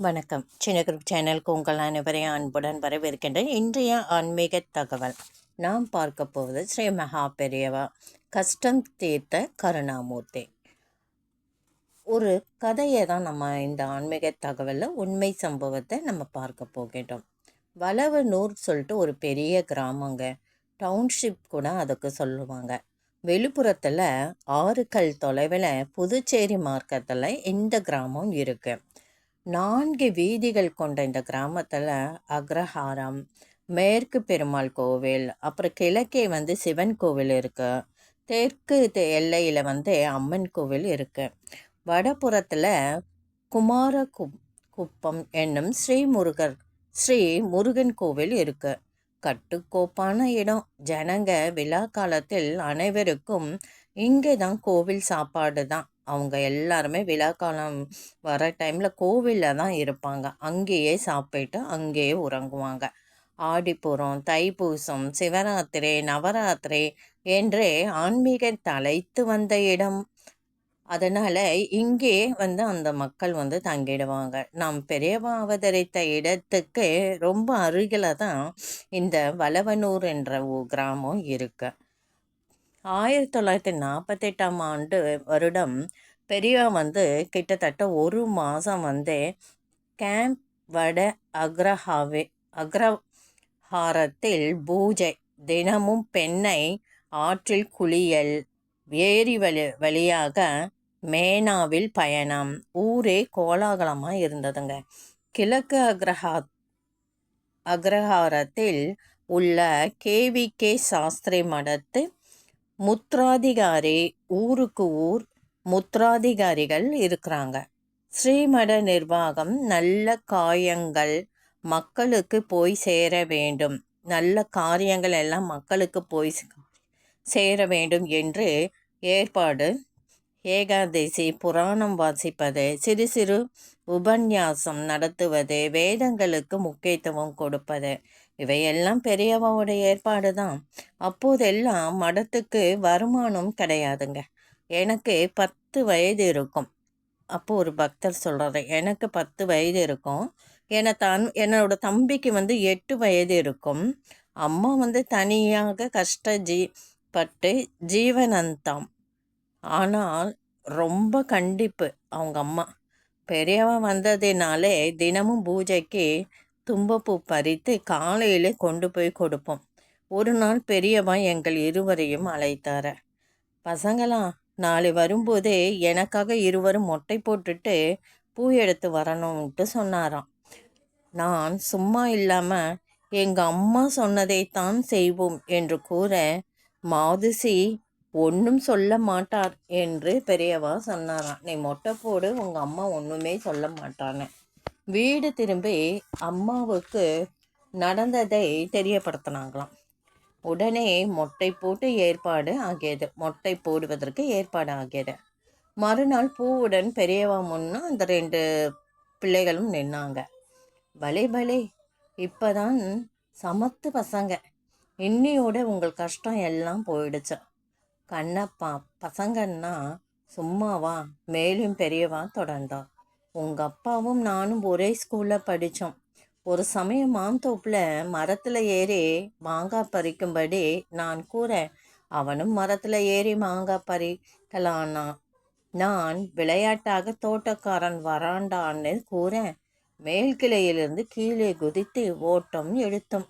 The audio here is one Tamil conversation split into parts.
வணக்கம். சின்ன குரூப் சேனலுக்கு உங்கள் அனைவரையும் அன்புடன் வரவேற்கின்றேன். இன்றைய ஆன்மீக தகவல். நாம் பார்க்க போவது ஸ்ரீ மகா பெரியவா கஷ்டம் தீர்த்த கருணாமூர்த்தி. ஒரு கதையை தான் நம்ம இந்த ஆன்மீக தகவலில் உண்மை சம்பவத்தை நம்ம பார்க்க போகின்றோம். வளவனூர் சொல்லிட்டு ஒரு பெரிய கிராமங்க. டவுன்ஷிப் கூட அதுக்கு சொல்லுவாங்க. வெளிப்புறத்தில் ஆறு கல் தொலைவில் புதுச்சேரி மார்க்கத்தில் இந்த கிராமம் இருக்குது நான்கு வீதிகள் கொண்ட இந்த கிராமத்தில் அக்ரஹாரம் மேற்கு பெருமாள் கோவில் அப்புறம் கிழக்கே வந்து சிவன் கோவில் இருக்குது தெற்கு எல்லையில் வந்து அம்மன் கோவில் இருக்குது வடபுறத்தில் குமார குப்பம் என்னும் ஸ்ரீ முருகர் ஸ்ரீ முருகன் கோவில் இருக்குது கட்டுக்கோப்பான இடம். ஜனங்க விழா காலத்தில் அனைவருக்கும் இங்கே தான் கோவில் சாப்பாடு தான். அவங்க எல்லாருமே விழா காலம் வர டைமில் கோவிலில் தான் இருப்பாங்க. அங்கேயே சாப்பிட்டு அங்கேயே உறங்குவாங்க. ஆடிப்புறம் தைப்பூசம் சிவராத்திரி நவராத்திரி என்று ஆன்மீக தலைத்து வந்த இடம். அதனால் இங்கே வந்து அந்த மக்கள் வந்து தங்கிடுவாங்க. நாம் பெரியவா அவதரித்த இடத்துக்கு ரொம்ப அருகில் தான் இந்த வளவனூர் என்ற கிராமம் இருக்குது ஆயிரத்தி தொள்ளாயிரத்தி நாற்பத்தெட்டாம் ஆண்டு வருடம் பெரியவா வந்து கிட்டத்தட்ட ஒரு மாதம் வந்து கேம்ப் வட அக்ரஹாவே அக்ரஹாரத்தில் பூஜை தினமும் பெண்ணை ஆற்றில் குளியல் ஏரி வழி வழியாக மேனாவில் பயணம். ஊரே கோலாகலமாக இருந்ததுங்க. கிழக்கு அக்ரஹா அக்ரஹாரத்தில் உள்ள கேவி கே சாஸ்திரி மடத்து முத்ராதிகாரி ஊருக்கு ஊர் முத்ராதிகாரிகள் இருக்கிறாங்க. ஸ்ரீமட நிர்வாகம் நல்ல காயங்கள் மக்களுக்கு போய் சேர வேண்டும். நல்ல காரியங்கள் எல்லாம் மக்களுக்கு போய் சேர வேண்டும் என்று ஏற்பாடு ஏகாதசி புராணம் வாசிப்பது சிறு சிறு உபன்யாசம் நடத்துவது வேதங்களுக்கு முக்கியத்துவம் கொடுப்பது. இவையெல்லாம் பெரியவாவோட ஏற்பாடு தான் அப்போதெல்லாம் மடத்துக்கு வருமானம் கிடையாதுங்க. எனக்கு பத்து வயது இருக்கும். அப்போது ஒரு பக்தர் சொல்கிறாரு எனக்கு பத்து வயது இருக்கும். என தன் என்னோட தம்பிக்கு வந்து எட்டு வயது இருக்கும். அம்மா வந்து தனியாக கஷ்ட ஜீ பட்டு ஜீவனந்தாம் ஆனால் ரொம்ப கண்டிப்பு அவங்க அம்மா. பெரியவன் வந்ததினாலே தினமும் பூஜைக்கு தும்பப்பூ பறித்து காலையிலே கொண்டு போய் கொடுப்போம். ஒரு நாள் பெரியவன் எங்கள் இருவரையும் அழைத்தார. பசங்களாம் நாளை வரும்போதே எனக்காக இருவரும் மொட்டை போட்டுட்டு பூ எடுத்து வரணும்ட்டு சொன்னாராம். நான் சும்மா இல்லாமல் எங்கள் அம்மா சொன்னதைத்தான் செய்வோம் என்று கூற மாதுசி ஒன்றும் சொல்ல மாட்டார் என்று பெரியவா சொன்னாராம் நீ மொட்டை போடு உங்கள் அம்மா ஒன்றுமே சொல்ல மாட்டான்னு. வீடு திரும்பி அம்மாவுக்கு நடந்ததை தெரியப்படுத்தினாங்களாம். உடனே மொட்டை போட்டு ஏற்பாடு ஆகியது. மொட்டை போடுவதற்கு ஏற்பாடு ஆகியது. மறுநாள் பூவுடன் பெரியவா முன்னா அந்த ரெண்டு பிள்ளைகளும் நின்னாங்க. பலே பலே இப்போதான் சமத்து பசங்க. இன்னியோட உங்கள் கஷ்டம் எல்லாம் போயிடுச்சு. கண்ணப்பா பசங்கன்னா சும்மாவா மேலும் பெரியவா தொடர்ந்தான் உங்கள் அப்பாவும் நானும் ஒரே ஸ்கூலில் படித்தோம் ஒரு சமயம் மாந்தோப்பில் மரத்தில் ஏறி மாங்காய் பறிக்கும்படி நான் கூற அவனும் மரத்தில் ஏறி மாங்காய் பறிக்கலானா? நான் விளையாட்டாக தோட்டக்காரன் வராண்டான்னு கூற மேல்கிளையிலிருந்து கீழே குதித்து ஓட்டம் எழுத்தும்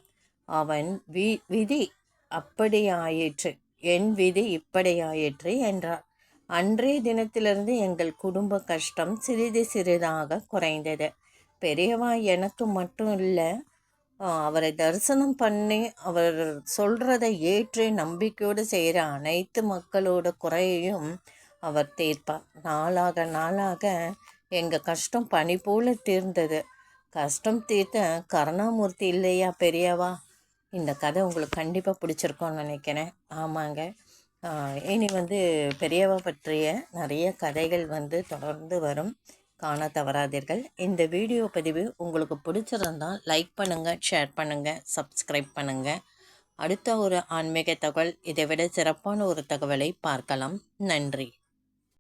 அவன் வி விதி அப்படியாயிற்று. என் விதி இப்படியாயிற்று என்றார். அன்றைய தினத்திலிருந்து எங்கள் குடும்ப கஷ்டம் சிறிது சிறிதாக குறைந்தது. பெரியவா எனக்கு மட்டும் இல்லை அவரை தரிசனம் பண்ணி அவர் சொல்கிறதை ஏற்று நம்பிக்கையோடு செய்கிற அனைத்து மக்களோட குறையையும் அவர் தீர்ப்பார். நாளாக நாளாக எங்கள் கஷ்டம் பனி போல தீர்ந்தது. கஷ்டம் தீர்த்த கருணாமூர்த்தி இல்லையா பெரியவா? இந்த கதை உங்களுக்கு கண்டிப்பாக பிடிச்சிருக்கோன்னு நினைக்கிறேன். ஆமாங்க. இனி வந்து பெரியவா பற்றிய நிறைய கதைகள் வந்து தொடர்ந்து வரும். காண தவறாதீர்கள். இந்த வீடியோ பதிவு உங்களுக்கு பிடிச்சிருந்தால் லைக் பண்ணுங்கள் ஷேர் பண்ணுங்கள் சப்ஸ்கிரைப் பண்ணுங்கள் அடுத்த ஒரு ஆன்மீக தகவல் இதை விட சிறப்பான ஒரு தகவலை பார்க்கலாம். நன்றி.